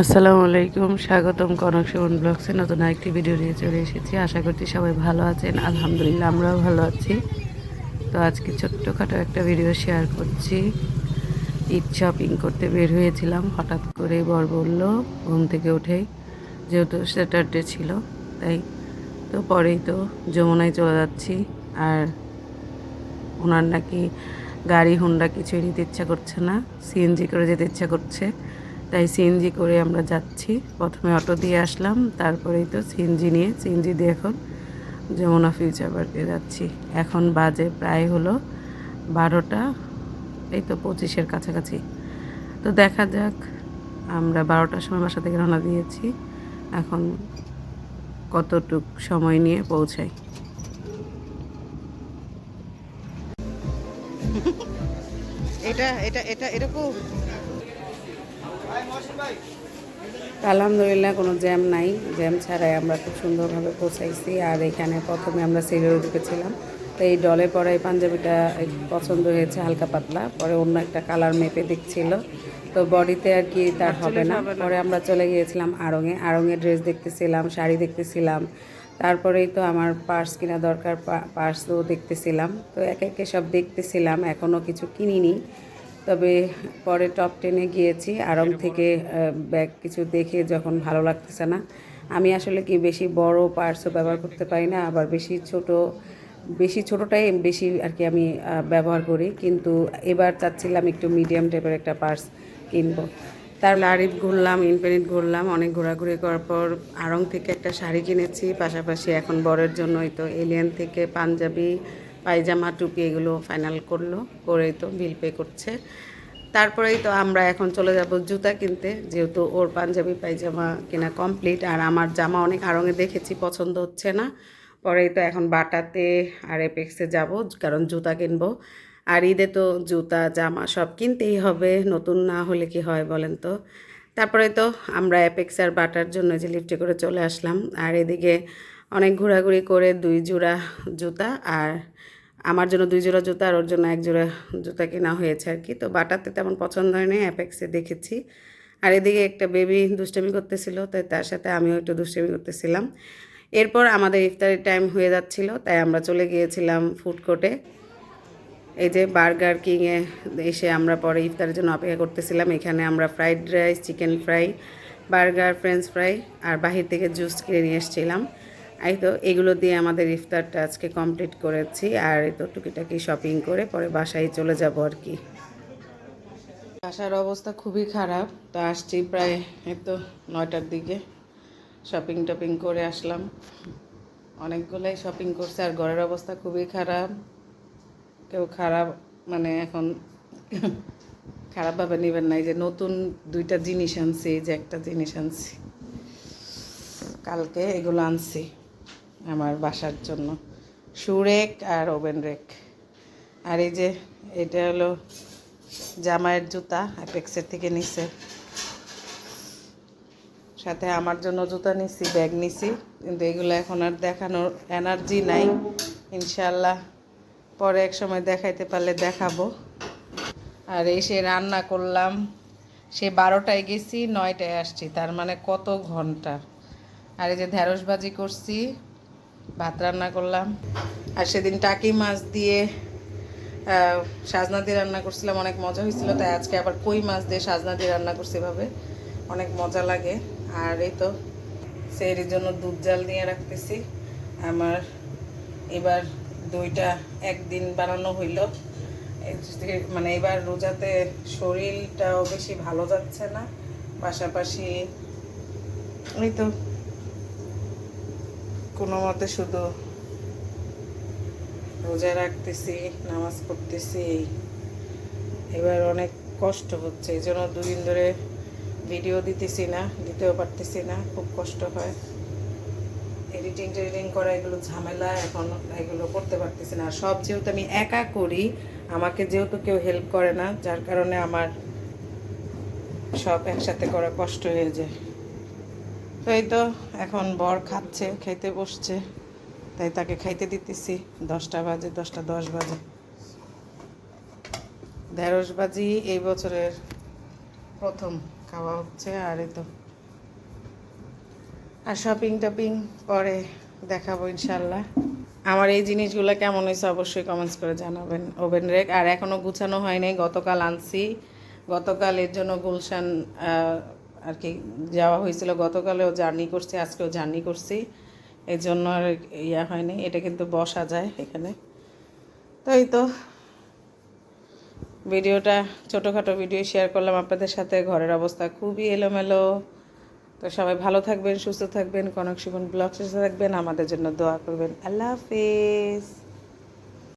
আসসালামু আলাইকুম, স্বাগতম কনক সুমন ব্লগসে নতুন একটি ভিডিও নিয়ে চলে এসেছি। আশা করছি সবাই ভালো আছেন, আলহামদুলিল্লাহ আমরাও ভালো আছি। তো আজকে ছোট্টখাটো একটা ভিডিও শেয়ার করছি। ঈদ শপিং করতে বের হয়েছিলাম, হঠাৎ করে বর বলল, ঘুম থেকে উঠেই, যেহেতু স্যাটারডে ছিল, তাই তো পরেই তো যমুনায় চলে যাচ্ছি। আর ওনার নাকি গাড়ি হুন্ডা কিছুই নিতে ইচ্ছা করছে না সিএনজি করে যেতে ইচ্ছা করছে। তাই সিএনজি করে আমরা যাচ্ছি। প্রথমে অটো দিয়ে আসলাম, তারপরেই তো সিএনজি নিয়ে। সিএনজি দিয়ে এখন যমুনা ফিউচার পার্কে যাচ্ছি। এখন বাজে প্রায় হলো বারোটা, এই তো পঁচিশের কাছাকাছি। তো দেখা যাক, আমরা বারোটার সময় বাসা থেকে রওনা দিয়েছি। এখন কতটুক সময় নিয়ে পৌঁছাই? এটা এটা এটা এরকম আলহামদুলিল্লাহ কোনো জ্যাম নাই। জ্যাম ছাড়াই আমরা খুব সুন্দরভাবে পৌঁছাইছি। আর এখানে প্রথমে আমরা সিলেটে ঢুকেছিলাম তো এই ডলে পরে এই পাঞ্জাবিটা পছন্দ হয়েছে হালকা পাতলা। পরে অন্য একটা কালার মেপে দেখছিল। তো বডিতে আর কি তার হবে না। পরে আমরা চলে গিয়েছিলাম আড়ঙে। আড়ঙে ড্রেস দেখতেছিলাম শাড়ি দেখতেছিলাম। তারপরেই তো আমার পার্স কিনা দরকার পার্সও দেখতেছিলাম। তো এক একে সব দেখতেছিলাম। এখনও কিছু কিনিনি। তবে পরে টপ টেনে গিয়েছি আরং থেকে ব্যাগ কিছু দেখে যখন ভালো লাগতেছে না। আমি আসলে কি বেশি বড় পার্সও ব্যবহার করতে পারি না আবার বেশি ছোট বেশি ছোটোটাই বেশি আর কি আমি ব্যবহার করি। কিন্তু এবার চাচ্ছিলাম একটু মিডিয়াম টাইপের একটা পার্স কিনবো। তার লারিফ ঘুরলাম ইনফিনিট ঘুরলাম অনেক ঘোরাঘুরি করার পর আড়ং থেকে একটা শাড়ি কিনেছি। পাশাপাশি এখন বরের জন্যই তো এলিয়ান থেকে পাঞ্জাবি পায়জামা টুপি এগুলো ফাইনাল করল, করেই তো বিল পে করছে। তারপরেই তো আমরা এখন চলে যাব জুতা কিনতে, যেহেতু ওর পাঞ্জাবি পায়জামা কেনা কমপ্লিট আর আমার জামা অনেক আরঙে দেখেছি, পছন্দ হচ্ছে না। পরেই তো এখন বাটাতে আর এপেক্সে যাব, কারণ জুতা কিনবো। আর ঈদে তো জুতা, জামা সব কিনতেই হবে, নতুন না হলে কি হয় বলেন তো? তারপরে তো আমরা অ্যাপেক্স আর বাটার জন্য যে লিফটে করে চলে আসলাম। আর এদিকে অনেক ঘোরাঘুরি করে দুই জোড়া জুতা আর আমার জন্য দুই জোড়া জুতা আর ওর জন্য এক জোড়া জুতা কেনা হয়েছে আর কি। তো বাটাতে তেমন পছন্দ হয়নি অ্যাপেক্সে দেখেছি। আর এদিকে একটা বেবি দুষ্টামি করতেছিল তাই তার সাথে আমিও একটু দুষ্টামি করতেছিলাম। এরপর আমাদের ইফতারের টাইম হয়ে যাচ্ছিল, তাই আমরা চলে গিয়েছিলাম ফুড কোর্টে এই যে বার্গার কিংয়ে এসে আমরা পরে ইফতারের জন্য অপেক্ষা করতেছিলাম। এখানে আমরা fried rice chicken fry burger french fry আর বাহির থেকে জুস কিনে নিয়ে এসেছিলাম। এই তো এগুলো দিয়ে আমাদের ইফতারটা আজকে কমপ্লিট করেছি, আর এই তো টুকিটাকি শপিং করে পরে বাসায় চলে যাব আর কি। বাসার অবস্থা খুবই খারাপ, তো আসছি প্রায় এই তো নয়টার দিকে। শপিং টপিং করে আসলাম। অনেকগুলোই শপিং করছে, আর ঘরের অবস্থা খুবই খারাপ। কেউ খারাপ মানে এখন খারাপভাবে নেবেন না, এই যে নতুন দুইটা জিনিস আনছি যে একটা জিনিস আনছি। কালকে এগুলো আনছি। আমার বাসার জন্য। সুরেক আর ওভেন রেক। আর এই যে, এটা হলো জামায়ের জুতা অ্যাপেক্সের থেকে নিছে। সাথে আমার জন্য জুতা নিছি, ব্যাগ নিছি। কিন্তু এগুলো এখন আর দেখানোর এনার্জি নাই। ইনশাল্লাহ পরে এক সময় দেখাইতে পারলে দেখাবো। আর এই সে রান্না করলাম, সে বারোটায় গেছি, নয়টায় আসছি। তার মানে কত ঘণ্টা। আর এই যে ঢেঁড়স ভাজি করছি ভাত রান্না করলাম। আর সেদিন টাকি মাছ দিয়ে সাজনা দিয়ে রান্না করছিলাম, অনেক মজা হয়েছিল। তাই আজকে আবার কই মাছ দিয়ে সাজনা দিয়ে রান্না করছি এভাবে অনেক মজা লাগে। আর এই তো সেই জন্য দুধ জাল দিয়ে রাখতেছি। আমার এবার দইটা একদিন বানানো হইল। মানে এবার রোজাতে শরীরটাও বেশি ভালো যাচ্ছে না। পাশাপাশি এই তো কোনো মতে শুধু রোজা রাখতেছি, নামাজ পড়তেছি। এবার অনেক কষ্ট হচ্ছে এই জন্য দুদিন ধরে ভিডিও দিতেছি না, দিতেও পারতেছি না, খুব কষ্ট হয়। এডিটিং টেডিটিং করা এগুলো ঝামেলা, এখন এগুলো করতে পারতেছি না। সব যেহেতু আমি একা করি, আমাকে যেহেতু কেউ হেল্প করে না, যার কারণে আমার সব একসাথে করা কষ্ট হয়ে যায়। তো এই তো এখন বর খাচ্ছে, খেতে বসছে, তাই তাকে খাইতে দিতেছি। দশটা বাজে, দশটা দশ বাজে। ঢেঁড়স বাজি এই বছরের প্রথম খাওয়া হচ্ছে, আর এই তো। আর শপিং টপিং পরে দেখাবো ইনশাল্লাহ আমার এই জিনিসগুলো কেমন হয়েছে অবশ্যই কমেন্টস করে জানাবেন, ওভেন রেক। আর এখনও গুছানো হয়নি গতকাল আনছি। গতকাল এর জন্য গুলশান আর কি, যাওয়া হয়েছিল। গতকালেও জার্নি করছি, আজকেও জার্নি করছি। এই জন্য আর ইয়া হয়নি, এটা কিন্তু বসা যায় এখানে। তো এই তো। ভিডিওটা, ছোটোখাটো ভিডিও শেয়ার করলাম আপনাদের সাথে। ঘরের অবস্থা খুবই এলোমেলো। তো সবাই ভালো থাকবেন, সুস্থ থাকবেন। কনক শিবন ব্লগসের সাথে থাকবেন। আমাদের জন্য দোয়া করবেন। আল্লাহ হাফেজ।